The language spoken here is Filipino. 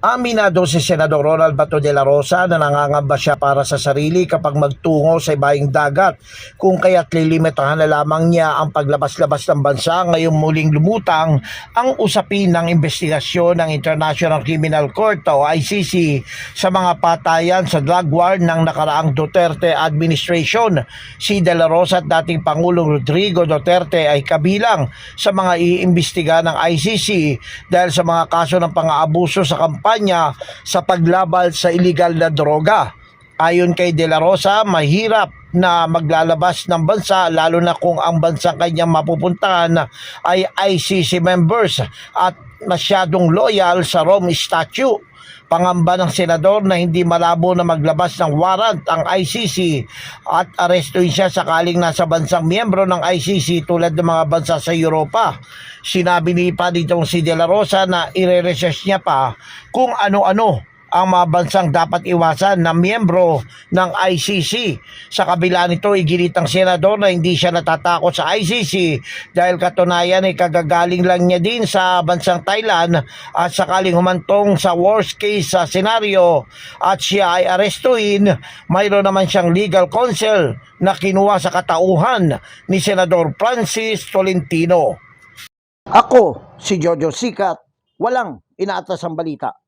Aminado si Senador Ronald Bato de la Rosa na nangangamba siya para sa sarili kapag magtungo sa ibaing dagat kung kaya't lilimitahan na lamang niya ang paglabas-labas ng bansa ngayong muling lumutang ang usapin ng investigasyon ng International Criminal Court o ICC sa mga patayan sa drug war ng nakaraang Duterte administration. Si de la Rosa at dating Pangulong Rodrigo Duterte ay kabilang sa mga iimbestiga ng ICC dahil sa mga kaso ng pang-aabuso sa kampanya sa paglaban sa illegal na droga. Ayon kay De La Rosa, mahirap na maglalabas ng bansa lalo na kung ang bansang kanyang mapupuntahan ay ICC members at masyadong loyal sa Rome Statute. Pangamba ng senador na hindi malabo na maglabas ng warrant ang ICC at arestuin siya sakaling nasa bansang miyembro ng ICC tulad ng mga bansa sa Europa. Sinabi ni pa ditong si De La Rosa na ire-research niya pa kung ano-ano ang mga bansang dapat iwasan na miyembro ng ICC. Sa kabila nito, iginit ng senador na hindi siya natatakot sa ICC dahil katunayan ay kagagaling lang niya din sa bansang Thailand at sakaling humantong sa worst case sa senaryo at siya ay arestuin, mayroon naman siyang legal counsel na kinuha sa katauhan ni Senador Francis Tolentino. Ako, si Jojo Sikat, walang inaatas ang balita.